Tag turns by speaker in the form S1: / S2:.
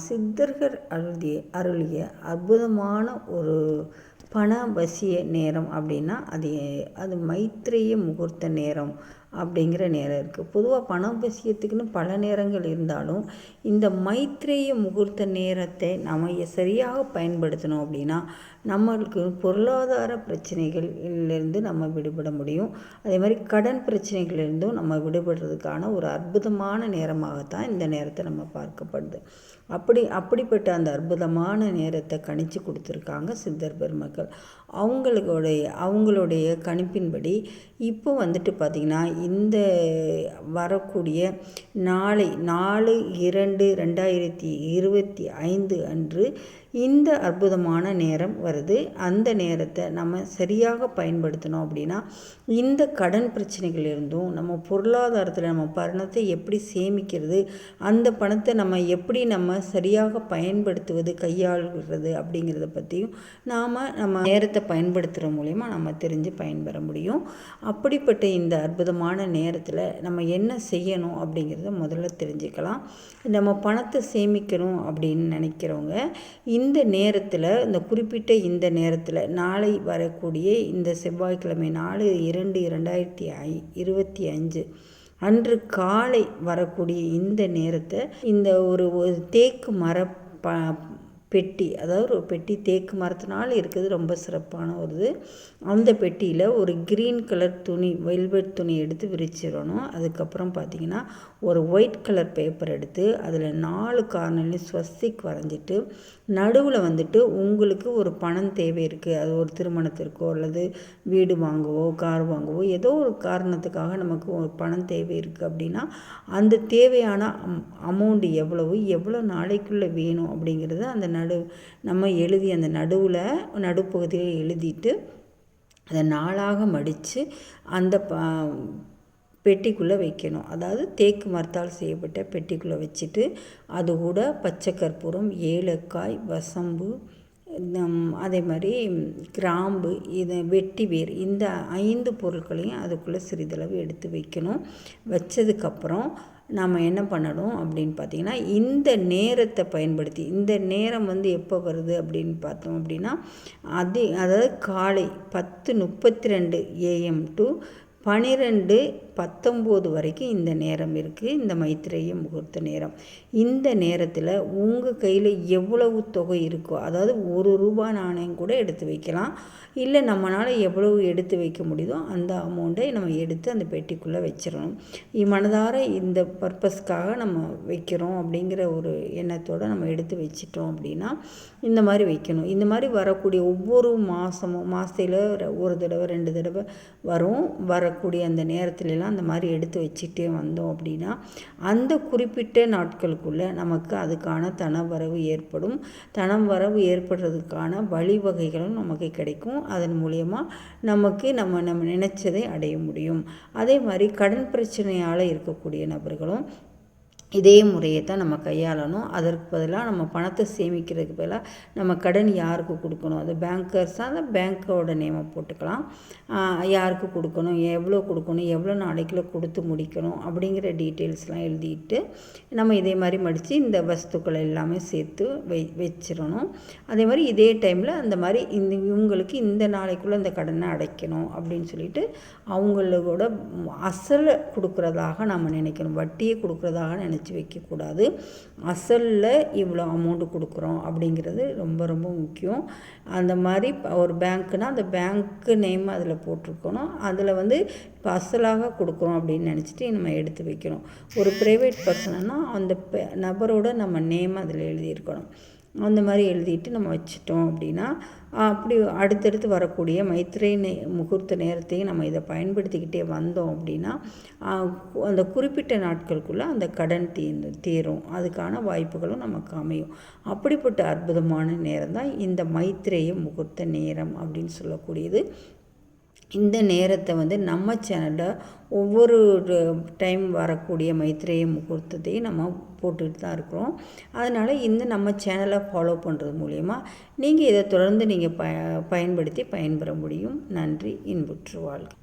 S1: சித்தர்கள் அருளிய அருளிய அற்புதமான ஒரு பண வசிய நேரம் அப்படின்னா அது அது மைத்திரிய முகூர்த்த நேரம். அப்படிங்கிற நேரம் இருக்குது பொதுவாக பணம் விஷயத்துக்குன்னு பல நேரங்கள் இருந்தாலும் இந்த மைத்ரேய முகூர்த்த நேரத்தை நம்ம சரியாக பயன்படுத்தணும் அப்படின்னா நம்மளுக்கு பொருளாதார பிரச்சனைகள்லேருந்து நம்ம விடுபட முடியும். அதே மாதிரி கடன் பிரச்சனைகள்லேருந்தும் நம்ம விடுபடுறதுக்கான ஒரு அற்புதமான நேரமாகத்தான் இந்த நேரத்தை நம்ம பார்க்கப்படுது. அப்படி அப்படிப்பட்ட அந்த அற்புதமான நேரத்தை கணிச்சு கொடுத்துருக்காங்க சித்தர் பெருமக்கள். அவங்களுடைய அவங்களுடைய கணிப்பின்படி இப்போ வந்துட்டு பார்த்திங்கன்னா இந்த வரக்கூடிய நாளை நாலு இரண்டு ரெண்டாயிரத்தி இருபத்தி ஐந்து அன்று இந்த அற்புதமான நேரம் வருது. அந்த நேரத்தை நம்ம சரியாக பயன்படுத்தணும் அப்படின்னா இந்த கடன் பிரச்சனைகள் இருந்தும் நம்ம பொருளாதாரத்தில் நம்ம பணத்தை எப்படி சேமிக்கிறது அந்த பணத்தை நம்ம எப்படி நம்ம சரியாக பயன்படுத்துவது கையாளுகிறது அப்படிங்கிறத பற்றியும் நாம் நம்ம நேரத்தை பயன்படுத்துகிற மூலயமா நம்ம தெரிஞ்சு பயன்பெற முடியும். அப்படிப்பட்ட இந்த அற்புதமான நேரத்தில் நம்ம என்ன செய்யணும் அப்படிங்கிறத முதல்ல தெரிஞ்சுக்கலாம். நம்ம பணத்தை சேமிக்கணும் அப்படின்னு நினைக்கிறவங்க இந்த நேரத்தில் இந்த குறிப்பிட்ட இந்த நேரத்தில் நாளை வரக்கூடிய இந்த செவ்வாய்க்கிழமை நாலு இரண்டு இரண்டாயிரத்தி ஐ இருபத்தி அஞ்சு அன்று காலை வரக்கூடிய இந்த நேரத்தை இந்த ஒரு தேக்கு மர ப பெட்டி அதாவது ஒரு பெட்டி தேக்கு மரத்தினால் இருக்குது ரொம்ப சிறப்பான ஒரு இது அந்த பெட்டியில் ஒரு க்ரீன் கலர் துணி வெல்வெட் துணி எடுத்து விரிச்சிடணும். அதுக்கப்புறம் பார்த்திங்கன்னா ஒரு ஒயிட் கலர் பேப்பர் எடுத்து அதில் நாலு கார்னர்லையும் ஸ்வஸ்திக் வரைஞ்சிட்டு நடுவில் வந்துட்டு உங்களுக்கு ஒரு பணம் தேவை இருக்குது அது ஒரு திருமணத்திற்கோ அல்லது வீடு வாங்கவோ கார் வாங்கவோ ஏதோ ஒரு காரணத்துக்காக நமக்கு ஒரு பணம் தேவை இருக்குது அப்படின்னா அந்த தேவையான அமௌண்ட் எவ்வளவு எவ்வளோ நாளைக்குள்ளே வேணும் அப்படிங்கிறத அந்த நடு நம்ம எழுதி அந்த நடுவில் நடுப்பகுதியில் எழுதிட்டு அதை நாளாக மடித்து அந்த ப பெட்டிக்குள்ளே வைக்கணும். அதாவது தேக்கு மரத்தால் செய்யப்பட்ட பெட்டிக்குள்ளே வச்சுட்டு அது கூட பச்சை கற்பூரம் ஏலக்காய் வசம்பு அதே மாதிரி கிராம்பு இதை வெட்டி வேர் இந்த ஐந்து பொருட்களையும் அதுக்குள்ளே சிறிதளவு எடுத்து வைக்கணும். வச்சதுக்கப்புறம் நாம் என்ன பண்ணணும் அப்படின்னு பார்த்தீங்கன்னா இந்த நேரத்தை பயன்படுத்தி இந்த நேரம் வந்து எப்போ வருது அப்படின்னு பார்த்தோம் அப்படின்னா அது அதாவது காலை பத்து முப்பத்தி ரெண்டு ஏஎம் டு பனிரெண்டு பத்தொம்போது வரைக்கும் இந்த நேரம் இருக்குது இந்த மைத்திரேய முகூர்த்த நேரம். இந்த நேரத்தில் உங்கள் கையில் எவ்வளவு தொகை இருக்கோ அதாவது ஒரு ரூபா நாணயம் கூட எடுத்து வைக்கலாம். இல்லை நம்மளால் எவ்வளவு எடுத்து வைக்க முடியுதோ அந்த அமௌண்ட்டை நம்ம எடுத்து அந்த பெட்டிக்குள்ளே வச்சிடணும். மனதார இந்த பர்பஸ்க்காக நம்ம வைக்கிறோம் அப்படிங்கிற ஒரு எண்ணத்தோடு நம்ம எடுத்து வச்சிட்டோம் அப்படின்னா இந்த மாதிரி வைக்கணும். இந்த மாதிரி வரக்கூடிய ஒவ்வொரு மாதமும் மாதத்தில் ஒரு தடவை ரெண்டு தடவை வரும். வர வரக்கூடிய அந்த நேரத்துலலாம் அந்த மாதிரி எடுத்து வச்சுட்டே வந்தோம் அப்படின்னா அந்த குறிப்பிட்ட நாட்களுக்குள்ளே நமக்கு அதுக்கான தன வரவு ஏற்படும். தனம் வரவு ஏற்படுறதுக்கான வழிவகைகளும் நமக்கு கிடைக்கும். அதன் மூலயமா நமக்கு நம்ம நம்ம நினச்சதை அடைய முடியும். அதே மாதிரி கடன் பிரச்சனையால் இருக்கக்கூடிய நபர்களும் இதே முறையை தான் நம்ம கையாளணும். அதற்கு பதிலாக நம்ம பணத்தை சேமிக்கிறதுக்கு பதிலாக நம்ம கடன் யாருக்கு கொடுக்கணும்? அது பேங்கர்ஸாக அந்த பேங்க்கோட நேமை போட்டுக்கலாம். யாருக்கு கொடுக்கணும்? எவ்வளோ கொடுக்கணும்? எவ்வளோ நாளைக்குள்ள கொடுத்து முடிக்கணும்? அப்படிங்கிற டீட்டெயில்ஸ்லாம் எழுதிட்டு நம்ம இதே மாதிரி மடித்து இந்த வஸ்துக்களை எல்லாமே சேர்த்து வை வச்சிடணும். அதே மாதிரி இதே டைமில் அந்த மாதிரி இந்த இவங்களுக்கு இந்த நாளைக்குள்ளே இந்த கடனை அடைக்கணும் அப்படின்னு சொல்லிட்டு அவங்களோட அசலை கொடுக்குறதாக நம்ம நினைக்கணும். வட்டியை கொடுக்குறதாக நினை நினச்சி வைக்கக்கூடாது. அசலில் இவ்வளோ அமௌண்ட்டு கொடுக்குறோம் அப்படிங்கிறது ரொம்ப ரொம்ப முக்கியம். அந்த மாதிரி ஒரு பேங்க்குனால் அந்த பேங்க்கு நேம் அதில் போட்டிருக்கணும். அதில் வந்து இப்போ அசலாக கொடுக்குறோம் அப்படின்னு நினச்சிட்டு நம்ம எடுத்து வைக்கணும். ஒரு ப்ரைவேட் பர்சனன்னா அந்த நபரோட நம்ம நேம் அதில் எழுதியிருக்கணும். அந்த மாதிரி எழுதிட்டு நம்ம வச்சிட்டோம் அப்படின்னா அப்படி அடுத்தடுத்து வரக்கூடிய மைத்திரை நே முகூர்த்த நேரத்தையும் நம்ம இதை பயன்படுத்திக்கிட்டே வந்தோம் அப்படின்னா அந்த குறிப்பிட்ட நாட்களுக்குள்ளே அந்த கடன் தீர்ந்து தீரும். அதுக்கான வாய்ப்புகளும் நமக்கு அமையும். அப்படிப்பட்ட அற்புதமான நேரம் தான் இந்த மைத்திரேய முகூர்த்த நேரம் அப்படின்னு சொல்லக்கூடியது. இந்த நேரத்தை வந்து நம்ம சேனலில் ஒவ்வொரு டைம் வரக்கூடிய மைத்திரேய முகூர்த்தத்தையும் நம்ம போட்டுகிட்டு தான் இருக்கிறோம். அதனால் இந்த நம்ம சேனலை ஃபாலோ பண்ணுறது மூலயமா நீங்கள் இதை தொடர்ந்து நீங்கள் ப பயன்படுத்தி பயன்பெற முடியும். நன்றி இன்புற்று வாழ்க்கை